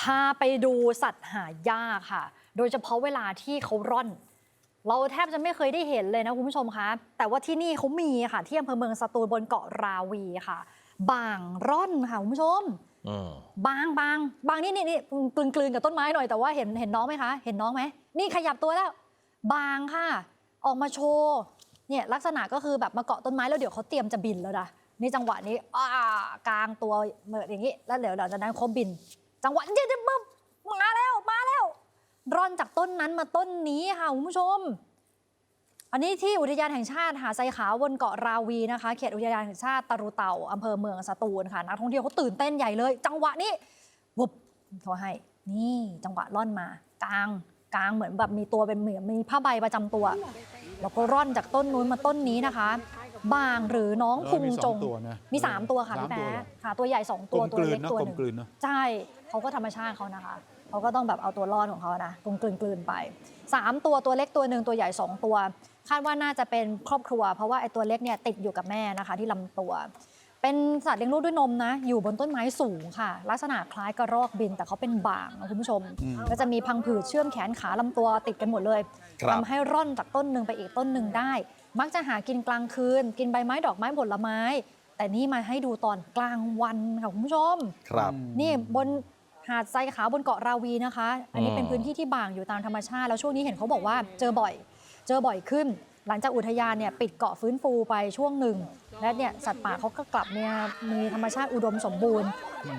พาไปดูสัตว์หายากค่ะ โดยเฉพาะเวลาที่เขาร่อน เราแทบจะไม่เคยได้เห็นเลยนะคุณผู้ชมคะ แต่ว่าที่นี่เขามีค่ะ ที่อำเภอเมืองสตูลบนเกาะราวีค่ะ บางร่อนค่ะคุณผู้ชมอืมบางบางบางนี่นี่นี่กลืนกลืนกับต้นไม้หน่อยแต่ว่าเห็นเห็นน้องไหมคะ เห็นน้องไหมนี่ขยับตัวแล้ว บางค่ะ ออกมาโชว์เนี่ยลักษณะก็คือแบบมาเกาะต้นไม้แล้วเดี๋ยวเขาเตรียมจะบินแล้วนะนี่จังหวะนี้อ้ากลางตัวเหมือนอย่างนี้ แล้วเดี๋ยวหลังจากนั้นเขาบิน จังหวะเดี๋ยวเดี๋ยวปึ๊บมาแล้วมาแล้ว ร่อนจากต้นนั้นมาต้นนี้ค่ะคุณผู้ชม อันนี้ที่อุทยานแห่งชาติหาดทรายขาวบนเกาะราวีนะคะเขตอุทยานแห่งชาติตะรุเต่าอำเภอเมืองสตูลค่ะนักท่องเที่ยวเขาตื่นเต้นใหญ่เลย จังหวะนี้วุบเขาให้ นี่จังหวะร่อนมากลางกลางเหมือนแบบมีตัวเป็นเหมือนมีผ้าใบประจำตัว แล้วก็ร่อนจากต้นนู้นมาต้นนี้นะคะ บางหรือน้องเออพุงมีสจองงตัวนะมีสามตัวค่ะสามพี่ตัวแป๊ะเหรอค่ะ ตัวใหญ่สองกตัลวมตักวลืนเล็กนะตัวกลหมนึ่งกลืนนะใช่เขาก็ธรรมชาติเขานะคะเขาก็ต้องแบบเอาตัวรอดของเขานะกลมกลืนกลืนไปสามตัวตัวเล็กตัวหนึ่งตัวใหญ่สองตัว คาดว่าน่าจะเป็นครอบครัว เพราะว่าไอ้ตัวเล็กเนี่ยติดอยู่กับแม่นะคะที่ลำตัว เป็นสัตว์เลี้ยงลูกด้วยนมนะ อยู่บนต้นไม้สูงค่ะ ลักษณะคล้ายกระรอกบิน แต่เขาเป็นบ่างนะคุณผู้ชมอืมก็จะมีพังผืดเชื่อมแขนขาลำตัวติดกันหมดเลยครับ ทำให้ร่อนจากต้นหนึ่งไปอีกต้นหนึ่งได้ มักจะหากินกลางคืน กินใบไม้ดอกไม้ผลไม้ แต่นี่มาให้ดูตอนกลางวันค่ะคุณผู้ชม ครับ นี่บนหาดทรายขาวบนเกาะราวีนะคะ อันนี้อืมเป็นพื้นที่ที่บางอยู่ตามธรรมชาติ แล้วช่วงนี้เห็นเขาบอกว่าเจอบ่อย เจอบ่อยขึ้น หลังจากอุทยานเนี่ยปิดเกาะฟื้นฟูไปช่วงหนึ่ง และเนี่ยสัตว์ป่าเขาก็กลับเนี่ยมีธรรมชาติอุดมสมบูรณ์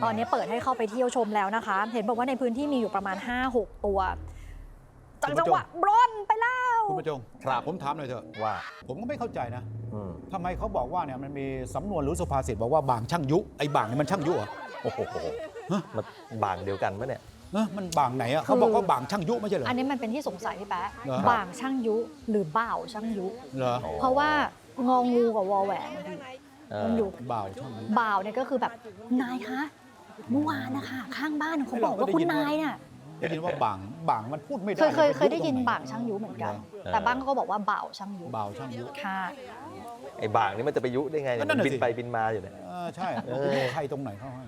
ตอนนี้เปิดให้เข้าไปเที่ยวชมแล้วนะคะ เห็นบอกว่าในพื้นที่มีอยู่ประมาณ 5-6 ตัวจังจังหวะบร้อนไปแล้วคุณประจงครับผมถามหน่อยเถอะว่า ผมก็ไม่เข้าใจนะอืมทำไมเขาบอกว่าเนี่ยมันมีสำนวนหรือสุภาษิตบอกว่าบางช่างยุไอ้บางนี่มันช่างยุเหรอโอ้โหมันบางเดียวกันปะเนี่ย เอ้อมันบางไหนอะเขาบอกว่าบางช่างยุไม่ใช่เหรอ อันนี้มันเป็นที่สงสัยพี่แป๊ะเหรอบ่างช่างยุหรือบ่าวช่างยุ เหรอเพราะว่างองูกับวอแหวนอะพี่เออมันอยู่บ่าวช่างยุ บ่าวเนี่ยก็คือแบบนายคะเมื่อวานนะคะข้างบ้านเขาบอกว่าคุณนายเนี่ยได้ยินว่าบางบางมันพูดไม่ได้เคยเคยมันเคยได้ยินตรงหบ่างช่างยุเหมือนกันเหรอแต่บ้างก็บอกว่าบ่าวช่างยุบ่าวช่างยุ ค่ะ ไอ้บางนี่มันจะไปยุได้ไงเนี่ยนั่มันนน่ะบินสิไปบินมาอยู่เนี่ย เออใช่เออ ใครตรงไหนเขาให้